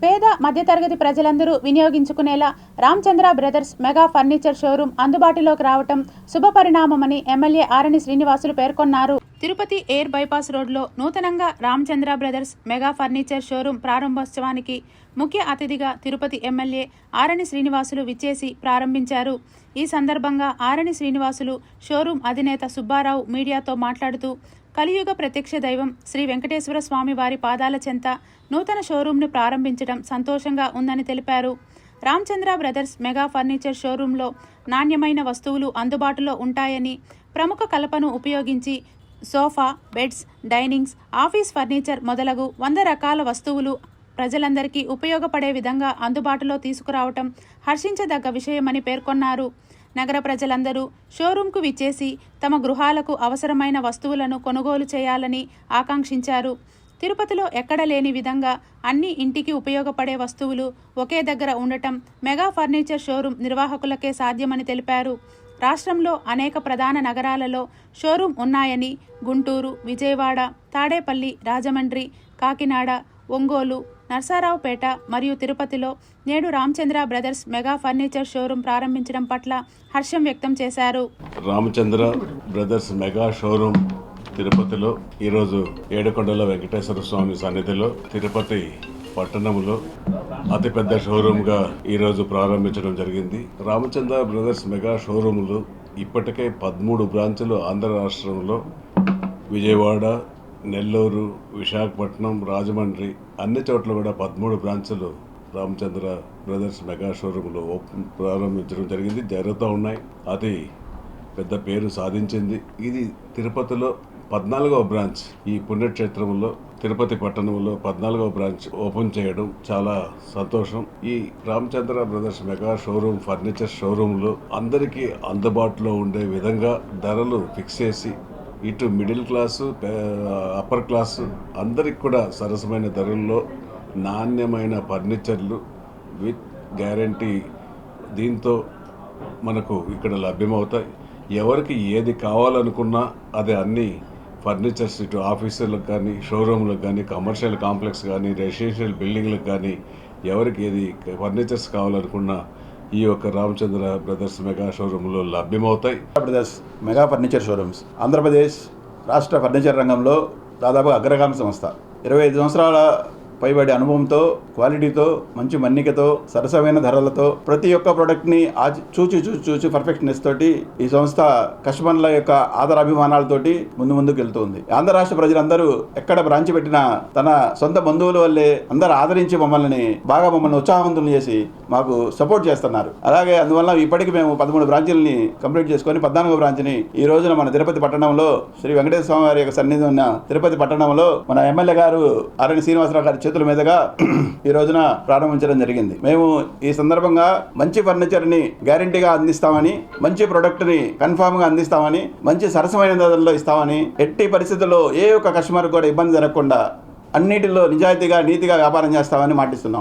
పేద మధ్యతరగతి ప్రజలందరూ వినియోగించుకునేలా Ramachandra Brothers mega furniture showroom అందుబాటులోకి రావటం శుభపరిణామమని ఎమ్మెల్యే ఆరణి శ్రీనివాసులు పేర్కొన్నారు. తిరుపతి ఎయిర్ బైపాస్ రోడ్లో నూతనంగా Ramachandra Brothers mega furniture showroom ప్రారంభోత్సవానికి ముఖ్య అతిథిగా తిరుపతి ఎమ్మెల్యే ఆరణి శ్రీనివాసులు విచ్చేసి ప్రారంభించారు. ఈ సందర్భంగా ఆరణి శ్రీనివాసులు షోరూం అధినేత సుబ్బారావు మీడియాతో మాట్లాడుతూ కలియుగ ప్రత్యక్ష దైవం శ్రీ వెంకటేశ్వర స్వామి వారి పాదాల చెంత నూతన షోరూంను ప్రారంభించడం సంతోషంగా ఉందని తెలిపారు. రామచంద్ర బ్రదర్స్ మెగా ఫర్నిచర్ షోరూంలో నాణ్యమైన వస్తువులు అందుబాటులో ఉంటాయని ప్రముఖ కలపను ఉపయోగించి sofa beds dinings office furniture మొదలగు వంద రకాల వస్తువులు ప్రజలందరికీ ఉపయోగపడే విధంగా అందుబాటులో తీసుకురావటం హర్షించదగ్గ విషయమని పేర్కొన్నారు. నగర ప్రజలందరూ షోరూంకు విచ్చేసి తమ గృహాలకు అవసరమైన వస్తువులను కొనుగోలు చేయాలని ఆకాంక్షించారు. తిరుపతిలో ఎక్కడ లేని విధంగా అన్ని ఇంటికి ఉపయోగపడే వస్తువులు ఒకే దగ్గర ఉండటం మెగా ఫర్నిచర్ షోరూం నిర్వాహకులకే సాధ్యమని తెలిపారు. రాష్ట్రంలో అనేక ప్రధాన నగరాలలో షోరూం ఉన్నాయని గుంటూరు విజయవాడ తాడేపల్లి రాజమండ్రి కాకినాడ ఒంగోలు నర్సారావుపేట మరియు తిరుపతిలో నేడు Ramachandra Brothers mega furniture showroom ప్రారంభించడం పట్ల హర్షం వ్యక్తం చేశారు. రామచంద్ర బ్రదర్స్ మెగా షోరూం తిరుపతిలో ఈరోజు ఏడుకొండల వెంకటేశ్వర స్వామి సన్నిధిలో తిరుపతి పట్టణంలో అతిపెద్ద షోరూమ్గా ఈరోజు ప్రారంభించడం జరిగింది. రామచంద్ర బ్రదర్స్ మెగా షోరూములు ఇప్పటికే పదమూడు బ్రాంచులు ఆంధ్ర రాష్ట్రంలో విజయవాడ నెల్లూరు విశాఖపట్నం రాజమండ్రి అన్ని చోట్ల కూడా పదమూడు బ్రాంచులు రామచంద్ర బ్రదర్స్ మెగా షోరూంలో ఓపెన్ ప్రారంభించడం జరిగింది. జరుగుతూ ఉన్నాయి. అది పెద్ద పేరు సాధించింది. ఇది తిరుపతిలో పద్నాలుగవ బ్రాంచ్. ఈ పుణ్యక్షేత్రంలో తిరుపతి పట్టణంలో పద్నాలుగవ బ్రాంచ్ ఓపెన్ చేయడం చాలా సంతోషం. ఈ Ramachandra Brothers mega showroom furniture షోరూంలో అందరికీ అందుబాటులో ఉండే విధంగా ధరలు ఫిక్స్ చేసి ఇటు మిడిల్ క్లాసు అప్పర్ క్లాసు అందరికి కూడా సరసమైన ధరల్లో నాణ్యమైన ఫర్నిచర్లు విత్ గ్యారంటీ దీంతో మనకు ఇక్కడ లభ్యమవుతాయి. ఎవరికి ఏది కావాలనుకున్నా అది అన్ని ఫర్నిచర్స్ ఇటు ఆఫీసులకు కానీ షోరూమ్లకు కానీ కమర్షియల్ కాంప్లెక్స్ కానీ రెసిడెన్షియల్ బిల్డింగ్లకు కానీ ఎవరికి ఏది ఫర్నిచర్స్ కావాలనుకున్నా ఈ యొక్క రామచంద్ర బ్రదర్స్ మెగా షోరూంలో లభ్యమవుతాయి. Brothers mega furniture showrooms. Andhra Pradesh రాష్ట్ర ఫర్నిచర్ రంగంలో దాదాపు అగ్రగామి సంస్థ. ఇరవై ఐదు సంవత్సరాల పైబడి అనుభవంతో క్వాలిటీతో మంచి మన్నికతో సరసమైన ధరలతో ప్రతి ఒక్క ప్రోడక్ట్ని ఆచి చూచి చూచి చూచి పర్ఫెక్ట్నెస్ తోటి ఈ సంస్థ కస్టమర్ల యొక్క ఆదరాభిమానాలతోటి ముందు ముందుకు వెళ్తుంది ఆంధ్ర రాష్ట్ర ప్రజలందరూ ఎక్కడ బ్రాంచ్ పెట్టినా తన సొంత బంధువుల వల్లే అందరూ ఆదరించి మమ్మల్ని బాగా మమ్మల్ని ఉత్సాహవంతులు చేసి మాకు సపోర్ట్ చేస్తున్నారు. అలాగే అందువల్ల ఇప్పటికి మేము పదమూడు బ్రాంచీలని కంప్లీట్ చేసుకొని పద్నాలుగో బ్రాంచ్ని ఈ రోజున మన తిరుపతి పట్టణంలో శ్రీ వెంకటేశ్వర స్వామి వారి యొక్క సన్నిధి ఉన్న తిరుపతి పట్టణంలో మన ఎమ్మెల్యే గారు ఆరణి శ్రీనివాసరావు గారి చేతుల మీదుగా ఈ రోజున ప్రారంభించడం జరిగింది. మేము ఈ సందర్భంగా మంచి ఫర్నిచర్ని గ్యారంటీగా అందిస్తామని మంచి ప్రొడక్ట్ని కన్ఫామ్గా అందిస్తామని మంచి సరసమైన ధరల్లో ఇస్తామని ఎట్టి పరిస్థితుల్లో ఏ ఒక్క కస్టమర్ కూడా ఇబ్బంది జరగకుండా అన్నిటిలో నిజాయితీగా నీతిగా వ్యాపారం చేస్తామని మాటిస్తున్నాం.